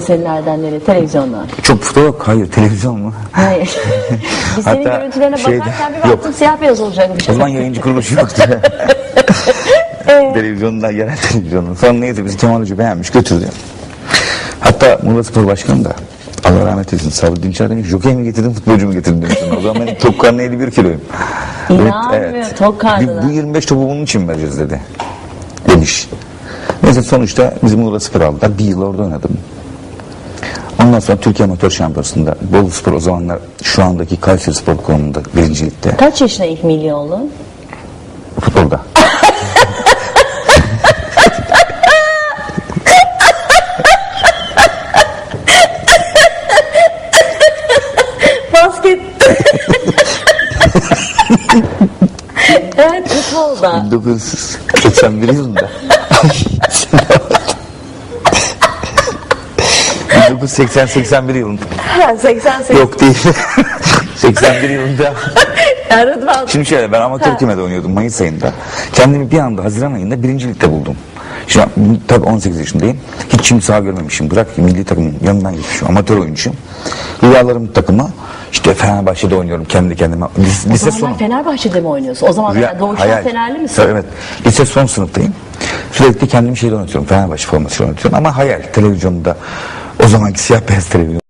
Seninlerden nereye? Televizyondan. Çok fotoğraf hayır televizyon mu? Hayır. Biz senin Hatta görüntülerine şeyde- bakarken bir baktım yok. siyah beyaz olacakmış. O zaman yayıncı kuruluşu yoktu. Televizyonda, yerel televizyonda. Sonra neyse bizi Kemal Hoca beğenmiş götürdü. Hatta Muğla Spor Başkanı da Allah rahmet eylesin Sabri Dinçer demiş jokey mi getirdin futbolcu mu getirdin demiş. O zaman ben tok karnı 51 kiloyum. İnanmıyorum, tok karnına. Bu 25 topu bunun için vereceğiz dedi. Demiş. Neyse sonuçta bizi Muğla Spor aldılar. Bir yıl orada oynadım. Ondan sonra Türkiye Amatör Şampiyonası'nda Bolu Spor o zamanlar şu andaki Kayseri Spor konumunda birincilikte Kaç yaşına ilk milli oldun? futbolda. Basket. evet futbolda. 1981 yılında. 1980-81 yılında. Ha, 88. Yok değil. 81 yılında. Ya Rıdvan. Şimdi şöyle ben amatör kümede oynuyordum Mayıs ayında. Kendimi bir anda Haziran ayında birinci ligde buldum. An tabii 18 yaşındayım. Hiç şimdi saha görmemişim. Bırak ki milli takımın yanından geçmişim. Amatör oyuncuyum. Rüyalarım takımı işte Fenerbahçe'de oynuyorum kendi kendime. Lise, O lise sonu. Fenerbahçe'de mi oynuyorsun? O zaman Rüya- doğuştan hayal. Fenerli misin? Evet. Lise son sınıftayım. Sürekli kendimi şeyde oynatıyorum. Fenerbahçe forması oynatıyorum. Ama hayal. Televizyonda o zamanki siyah beyaz televizyon.